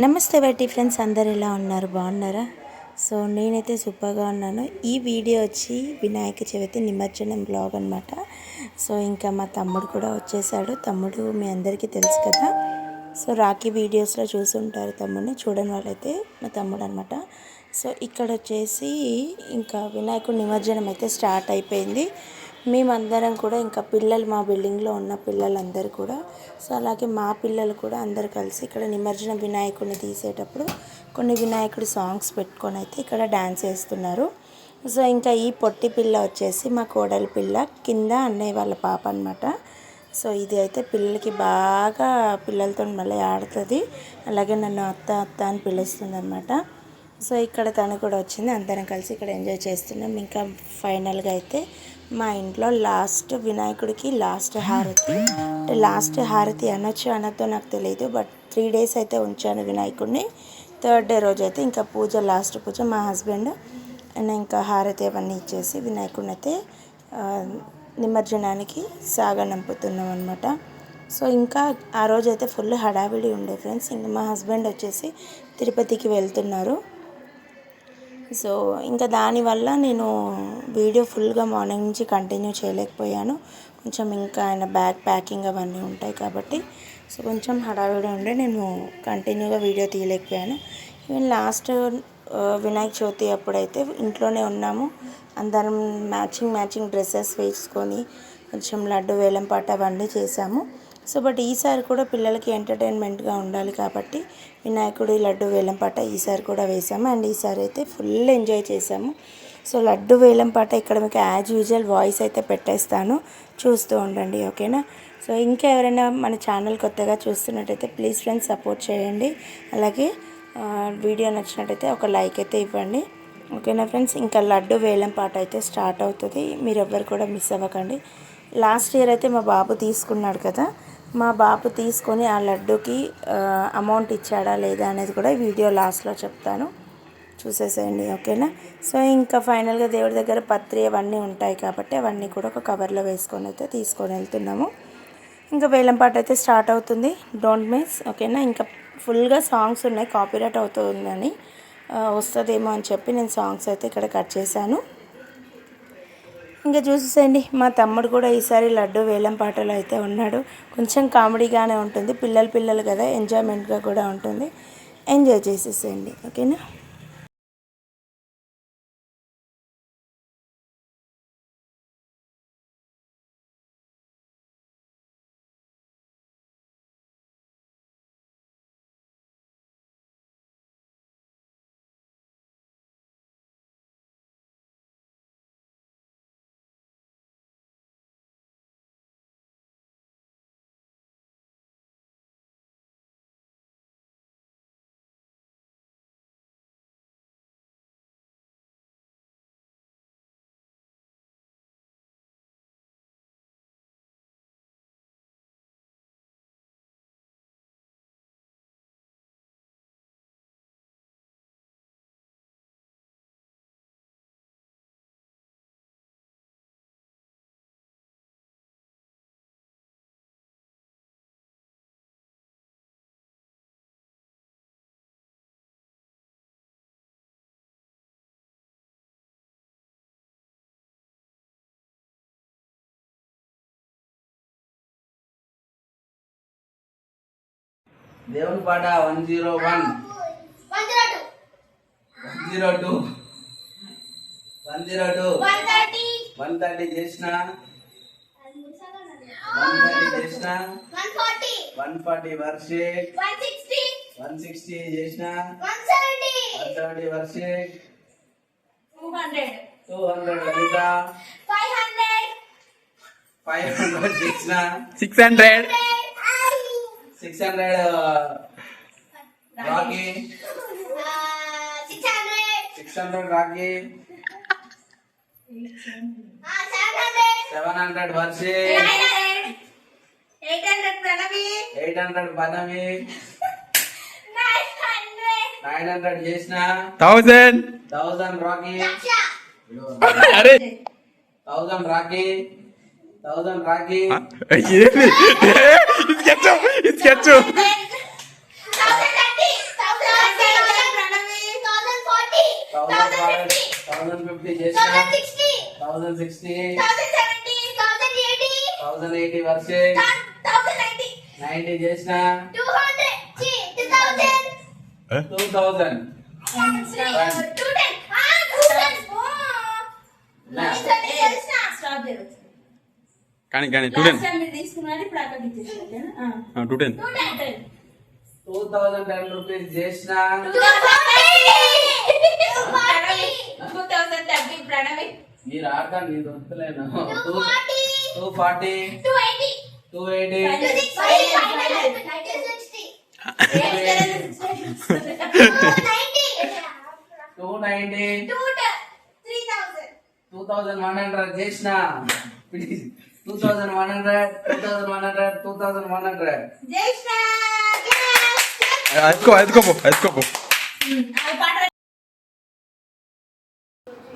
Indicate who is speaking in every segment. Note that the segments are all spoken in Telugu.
Speaker 1: నమస్తే బట్టి ఫ్రెండ్స్ అందరు ఎలా ఉన్నారు? బాగున్నారా? సో నేనైతే సూపర్గా ఉన్నాను. ఈ వీడియో వచ్చి వినాయక చవితి నిమజ్జనం బ్లాగ్ అనమాట సో ఇంకా మా తమ్ముడు కూడా వచ్చేసాడు. తమ్ముడు మీ అందరికీ తెలుసు కదా? సో రాఖీ వీడియోస్లో చూసుంటారు తమ్ముడిని. చూడని వాళ్ళైతే మా తమ్ముడు అనమాట సో ఇక్కడ వచ్చేసి ఇంకా వినాయకుడు నిమజ్జనం అయితే స్టార్ట్ అయిపోయింది. మేమందరం కూడా ఇంకా పిల్లలు మా బిల్డింగ్లో ఉన్న పిల్లలందరూ కూడా. సో అలాగే మా పిల్లలు కూడా అందరు కలిసి ఇక్కడ నిమజ్జనం వినాయకుడిని తీసేటప్పుడు కొన్ని వినాయకుడి సాంగ్స్ పెట్టుకొని అయితే ఇక్కడ డ్యాన్స్ వేస్తున్నారు సో ఇంకా ఈ పొట్టి పిల్ల వచ్చేసి మా కోడలి పిల్ల కింద అన్నయ్య వాళ్ళ పాప అనమాట సో ఇది అయితే పిల్లలకి బాగా పిల్లలతో మళ్ళీ ఆడుతుంది. అలాగే నన్ను అత్త అత్త అని పిలుస్తుంది అనమాట సో ఇక్కడ తను కూడా వచ్చింది. అందరం కలిసి ఇక్కడ ఎంజాయ్ చేస్తున్నాం. ఇంకా ఫైనల్గా అయితే మా ఇంట్లో లాస్ట్ వినాయకుడికి లాస్ట్ హారతి. అంటే లాస్ట్ హారతి అనొచ్చు అనొద్దో నాకు తెలియదు బట్ త్రీ డేస్ అయితే ఉంచాను వినాయకుడిని. థర్డ్ డే రోజు అయితే ఇంకా పూజ లాస్ట్ పూజ మా హస్బెండ్ అండ్ ఇంకా హారతి అవన్నీ ఇచ్చేసి వినాయకుడిని అయితే నిమజ్జనానికి సాగనంపుతున్నాం అనమాట సో ఇంకా ఆ రోజు అయితే ఫుల్ హడావిడి ఉండే ఫ్రెండ్స్. ఇంకా మా హస్బెండ్ వచ్చేసి తిరుపతికి వెళ్తున్నారు. సో ఇంకా దానివల్ల నేను వీడియో ఫుల్గా మార్నింగ్ నుంచి కంటిన్యూ చేయలేకపోయాను. కొంచెం ఇంకా ఆయన బ్యాగ్ ప్యాకింగ్ అవన్నీ ఉంటాయి కాబట్టి సో కొంచెం హడావిడి ఉండే నేను కంటిన్యూగా వీడియో తీయలేకపోయాను. ఈవెన్ లాస్ట్ వినాయక చవితి అప్పుడైతే ఇంట్లోనే ఉన్నాము. అందరం మ్యాచింగ్ మ్యాచింగ్ డ్రెస్సెస్ వేసుకొని కొంచెం లడ్డు వేలం పాట అవన్నీ చేసాము. సో బట్ ఈసారి కూడా పిల్లలకి ఎంటర్టైన్మెంట్గా ఉండాలి కాబట్టి వినాయకుడి లడ్డు వేలం పాట ఈసారి కూడా వేసాము. అండ్ ఈసారి అయితే ఫుల్ ఎంజాయ్ చేసాము. సో లడ్డు వేలం పాట ఇక్కడ మీకు యాజ్ యూజువల్ వాయిస్ అయితే పెట్టేస్తాను. చూస్తూ ఉండండి ఓకేనా? సో ఇంకా ఎవరైనా మన ఛానల్ కొత్తగా చూస్తున్నట్టయితే ప్లీజ్ ఫ్రెండ్స్ సపోర్ట్ చేయండి. అలాగే వీడియో నచ్చినట్టయితే ఒక లైక్ అయితే ఇవ్వండి. ఓకేనా ఫ్రెండ్స్? ఇంకా లడ్డు వేలం పాట అయితే స్టార్ట్ అవుతుంది. మీరు ఎవ్వరు కూడా మిస్ అవ్వకండి. లాస్ట్ ఇయర్ అయితే మా బాబు తీసుకున్నాడు కదా మా బాబు తీసుకొని ఆ లడ్డుకి అమౌంట్ ఇచ్చాడా లేదా అనేది కూడా వీడియో లాస్ట్లో చెప్తాను. చూసేసేయండి ఓకేనా? సో ఇంకా ఫైనల్గా దేవుడి దగ్గర పత్రి అవన్నీ ఉంటాయి కాబట్టి అవన్నీ కూడా ఒక కవర్లో వేసుకొని అయితే తీసుకొని వెళ్తున్నాము. ఇంకా వేలంపాట అయితే స్టార్ట్ అవుతుంది. డోంట్ మిస్ ఓకేనా? ఇంకా ఫుల్గా సాంగ్స్ ఉన్నాయి కాపీరైట్ అవుతుందని వస్తుందేమో అని చెప్పి నేను సాంగ్స్ అయితే ఇక్కడ కట్ చేశాను. ఇంకా చూసేసేయండి. మా తమ్ముడు కూడా ఈసారి లడ్డు వేలం పాటలో అయితే ఉన్నాడు. కొంచెం కామెడీగానే ఉంటుంది. పిల్లలు పిల్లలు కదా ఎంజాయ్మెంట్గా కూడా ఉంటుంది. ఎంజాయ్ చేసేసేయండి. ఓకేనా?
Speaker 2: దేవుని పాట one zero one. One zero two. One zero two. One thirty చేసిన. వన్ థర్టీ చేసిన. One forty Varshek one sixty చేసిన. One seventy Varshek two hundred. Lalitha five hundred చేసిన.
Speaker 3: Six hundred.
Speaker 2: Six hundred. Rocky six hundred Rocky seven hundred Varshek eight hundred పనవి nine hundred చేసిన.
Speaker 3: థౌజండ్.
Speaker 2: థౌసండ్ రాకీ
Speaker 3: అరే.
Speaker 2: థౌసండ్ రాకీ థౌసండ్ రాకీ
Speaker 3: ఏంది ఇది కెచ్చు ఇది కెచ్చు
Speaker 2: థౌసండ్ ఫిఫ్టీ చేసిన థౌసండ్ సిక్స్టీ థౌసండ్ ఎయిటీ వర్షే నైన్టీ చేసిన టూ థౌసండ్
Speaker 3: కానీ కానీ two ten two ten
Speaker 2: two thousand ten rupees చేసిన. మీరు ఆడతాను నేను దొరకలేను two two forty two eighty two two thousand one hundred చేసిన. Please two thousand one hundred two thousand one hundred two thousand one hundred
Speaker 3: ఎత్తుకో ఎత్తుకోపో ఎత్తుకోపో.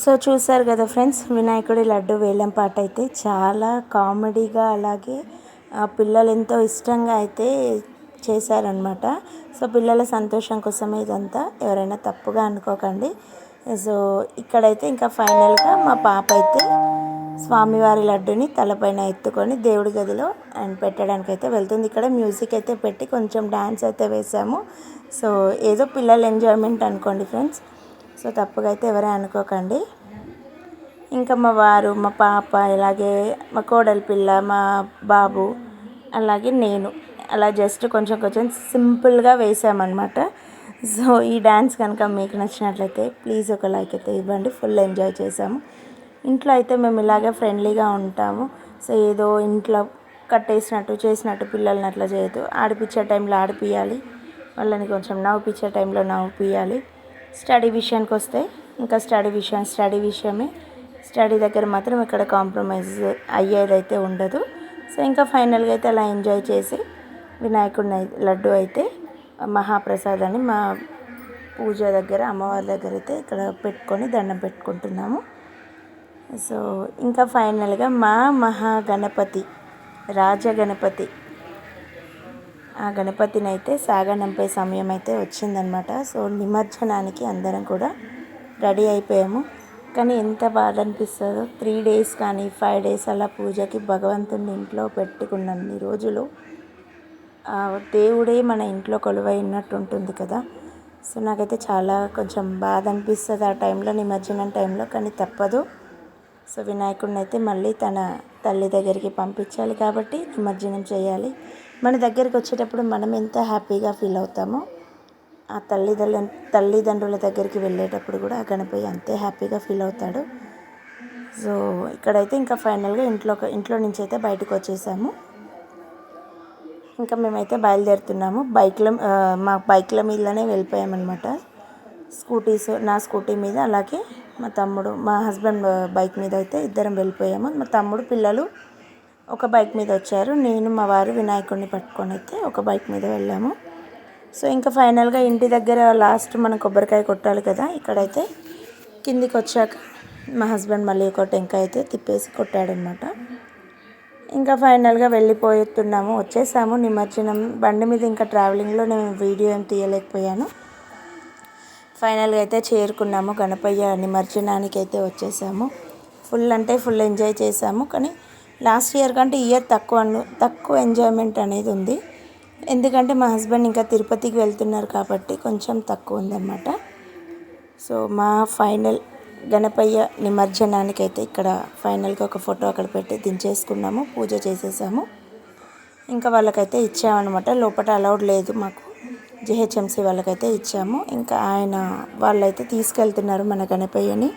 Speaker 1: సో చూసారు కదా ఫ్రెండ్స్ వినాయకుడి లడ్డు వేలం పాట అయితే చాలా కామెడీగా అలాగే ఆ పిల్లలు ఎంతో ఇష్టంగా అయితే చేశారనమాట సో పిల్లల సంతోషం కోసమే ఇదంతా. ఎవరైనా తప్పుగా అనుకోకండి. సో ఇక్కడైతే ఇంకా ఫైనల్గా మా పాప అయితే స్వామివారి లడ్డుని తలపైన ఎత్తుకొని దేవుడి గదిలో అండ్ పెట్టడానికి అయితే వెళ్తుంది. ఇక్కడ మ్యూజిక్ అయితే పెట్టి కొంచెం డ్యాన్స్ అయితే వేసాము. సో ఏదో పిల్లల ఎంజాయ్మెంట్ అనుకోండి ఫ్రెండ్స్. సో తప్పుగా అయితే ఎవరే అనుకోకండి. ఇంకా మా వారు మా పాప ఇలాగే మా కోడలి పిల్ల మా బాబు అలాగే నేను. అలా జస్ట్ కొంచెం కొంచెం సింపుల్గా వేసామన్నమాట. సో ఈ డ్యాన్స్ కనుక మీకు నచ్చినట్లయితే ప్లీజ్ ఒక లైక్ అయితే ఇవ్వండి. ఫుల్ ఎంజాయ్ చేసాము. ఇంట్లో అయితే మేము ఇలాగే ఫ్రెండ్లీగా ఉంటాము. సో ఏదో ఇంట్లో కట్టేసినట్టు చేసినట్టు పిల్లల్ని అట్లా చేయదు ఆడిపించే టైంలో ఆడిపియాలి వాళ్ళని కొంచెం నవ్వుపించే టైంలో నవ్వుపియాలి స్టడీ విషయానికి వస్తే ఇంకా స్టడీ విషయం స్టడీ విషయమే. స్టడీ దగ్గర మాత్రం ఇక్కడ కాంప్రమైజ్ అయ్యేదైతే ఉండదు. సో ఇంకా ఫైనల్గా అయితే అలా ఎంజాయ్ చేసి వినాయకుడిని లడ్డు అయితే మహాప్రసాదాన్ని మా పూజ దగ్గర అమ్మవారి దగ్గర అయితే ఇక్కడ పెట్టుకొని దండం పెట్టుకుంటున్నాము. సో ఇంకా ఫైనల్గా మా మహాగణపతి రాజగణపతి. ఆ గణపతిని అయితే సాగనంపే సమయం అయితే వచ్చిందనమాట సో నిమజ్జనానికి అందరం కూడా రెడీ అయిపోయాము. కానీ ఎంత బాధ అనిపిస్తుందో త్రీ డేస్ కానీ ఫైవ్ డేస్ అలా పూజకి భగవంతుని ఇంట్లో పెట్టుకున్నన్ని రోజులు ఆ దేవుడే మన ఇంట్లో కొలువై ఉన్నట్టు ఉంటుంది కదా. సో నాకైతే చాలా కొంచెం బాధ అనిపిస్తుంది ఆ టైంలో నిమజ్జనం టైంలో. కానీ తప్పదు. సో వినాయకుడిని అయితే మళ్ళీ తన తల్లి దగ్గరికి పంపించాలి కాబట్టి నిమజ్జనం చేయాలి. మన దగ్గరికి వచ్చేటప్పుడు మనం ఎంత హ్యాపీగా ఫీల్ అవుతామో ఆ తల్లిదండ్రుల తల్లిదండ్రుల దగ్గరికి వెళ్ళేటప్పుడు కూడా ఆ గణపయ్య అంతే హ్యాపీగా ఫీల్ అవుతాడు. సో ఇక్కడైతే ఇంకా ఫైనల్గా ఇంట్లో ఇంట్లో నుంచి అయితే బయటకు వచ్చేసాము. ఇంకా మేమైతే బయలుదేరుతున్నాము. బైక్ల మా బైక్ల మీదనే వెళ్ళిపోయామన్నమాట. స్కూటీస్ నా స్కూటీ మీద అలాగే మా తమ్ముడు మా హస్బెండ్ బైక్ మీద అయితే ఇద్దరం వెళ్ళిపోయాము. మా తమ్ముడు పిల్లలు ఒక బైక్ మీద వచ్చారు. నేను మా వారు వినాయకుడిని పట్టుకొని అయితే ఒక బైక్ మీద వెళ్ళాము. సో ఇంకా ఫైనల్గా ఇంటి దగ్గర లాస్ట్ మనం కొబ్బరికాయ కొట్టాలి కదా ఇక్కడైతే కిందికి వచ్చాక మా హస్బెండ్ మళ్ళీ ఒక టెంకాయ అయితే తిప్పేసి కొట్టాడనమాట. ఇంకా ఫైనల్గా వెళ్ళిపోతున్నాము వచ్చేసాము. నిమజ్జనం బండి మీద ఇంకా ట్రావెలింగ్లో నేను వీడియో ఏం తీయలేకపోయాను. ఫైనల్గా అయితే చేరుకున్నాము. గణపయ్య నిమజ్జనానికి అయితే వచ్చేసాము. ఫుల్ అంటే ఫుల్ ఎంజాయ్ చేసాము కానీ లాస్ట్ ఇయర్ కంటే ఇయర్ తక్కువ తక్కువ ఎంజాయ్మెంట్ అనేది ఉంది. ఎందుకంటే మా హస్బెండ్ ఇంకా తిరుపతికి వెళ్తున్నారు కాబట్టి కొంచెం తక్కువ ఉందన్నమాట. సో మా ఫైనల్ గణపయ్య నిమజ్జనానికి అయితే ఇక్కడ ఫైనల్గా ఒక ఫోటో అక్కడ పెట్టి దించేసుకున్నాము. పూజ చేసేసాము. ఇంకా వాళ్ళకైతే ఇచ్చామన్నమాట. లోపల అలౌడ్ లేదు మాకు. జిహెచ్ఎంసీ వాళ్ళకైతే ఇచ్చాము. ఇంకా ఆయన వాళ్ళైతే తీసుకెళ్తున్నారు మన గణపయ్యని.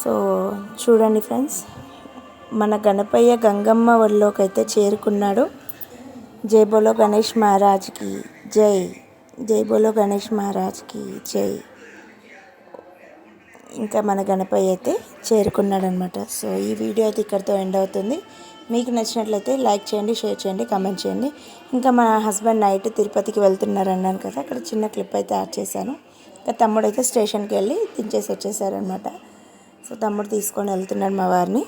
Speaker 1: సో చూడండి ఫ్రెండ్స్ మన గణపయ్య గంగమ్మ ఒడిలోకి అయితే చేరుకున్నాడు. జై బోలో గణేష్ మహారాజ్కి జై. జై బోలో గణేష్ మహారాజ్కి జై. ఇంకా మన గణపయ్య అయితే చేరుకున్నాడనమాట సో ఈ వీడియో అయితే ఇక్కడితో ఎండ్ అవుతుంది. మీకు నచ్చినట్లయితే లైక్ చేయండి షేర్ చేయండి కామెంట్ చేయండి. ఇంకా మా హస్బెండ్ నైట్ తిరుపతికి వెళ్తున్నారు అన్నాను కదా అక్కడ చిన్న క్లిప్ అయితే యాడ్ చేశాను. ఇంకా తమ్ముడు అయితే స్టేషన్కి వెళ్ళి దించేసి వచ్చేసారనమాట సో తమ్ముడు తీసుకొని వెళ్తున్నాడు మా వారిని.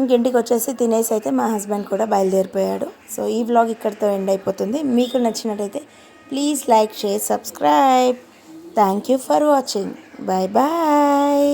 Speaker 1: ఇంకింటికి వచ్చేసి తినేసి అయితే మా హస్బెండ్ కూడా బయలుదేరిపోయాడు. సో ఈ వ్లాగ్ ఇక్కడితో ఎండ్ అయిపోతుంది. మీకు నచ్చినట్టయితే please like share subscribe. Thank you for watching. Bye bye.